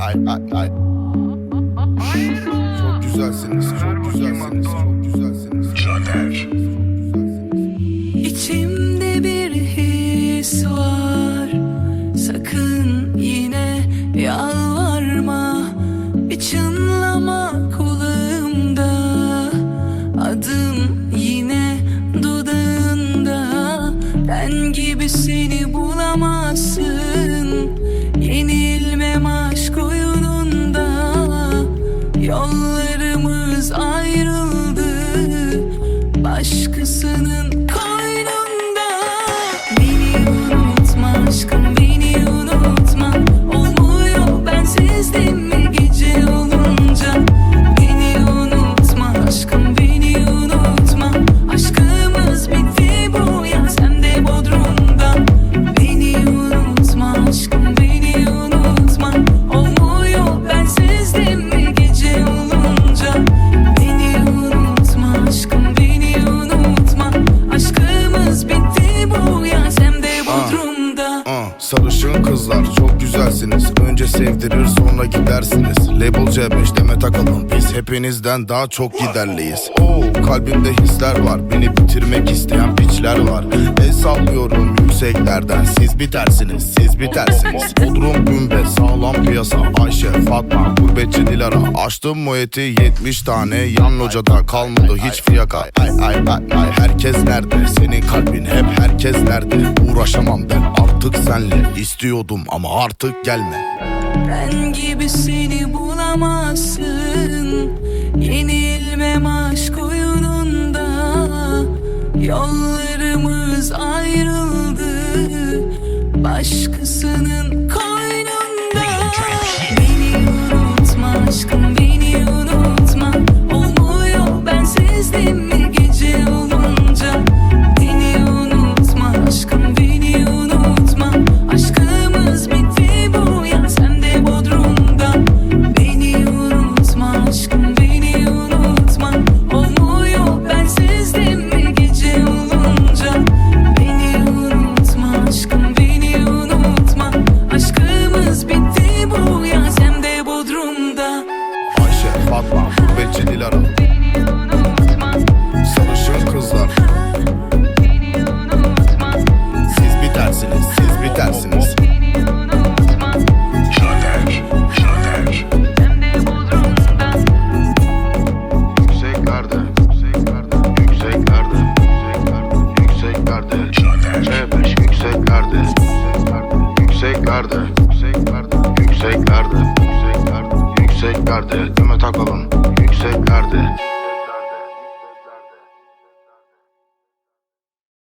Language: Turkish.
ay ay ay. Çok güzelsiniz, çok güzelsiniz, çok güzelsiniz. Caner. İçimde bir his var. Sakın yine yalvarma. Bir çınlama kulağımda. Adım yine dudağında. Ben gibi seni bulamazsın. Yenilmem sarışın kızlar çok güzelsiniz. Önce sevdirir sonra gidersiniz. Label C5 deme takalım Biz hepinizden daha çok giderliyiz. Oo, kalbimde hisler var. Beni bitirmek isteyen piçler var. El sallıyorum yükseklerden. Siz bitersiniz siz bitersiniz. Bodrum Gümbe sağlam piyasa. Ayşe Fatma gurbetçi Dilara. Açtım muheti 70 tane Yan locada kalmadı hiç fiyaka. Ay ay ay ay herkes nerede? Senin kalbin hep herkes nerede? Uğraşamam ben artık senle istiyordum ama artık gelme. Ben gibi seni bulamazsın. Yenilmem aşk oyununda. Yollarımız ayrıldı. Başkasının yükseklerde, yükseklerde, yükseklerde, yükseklerde, yükseklerde. Düme takalım, yükseklerde.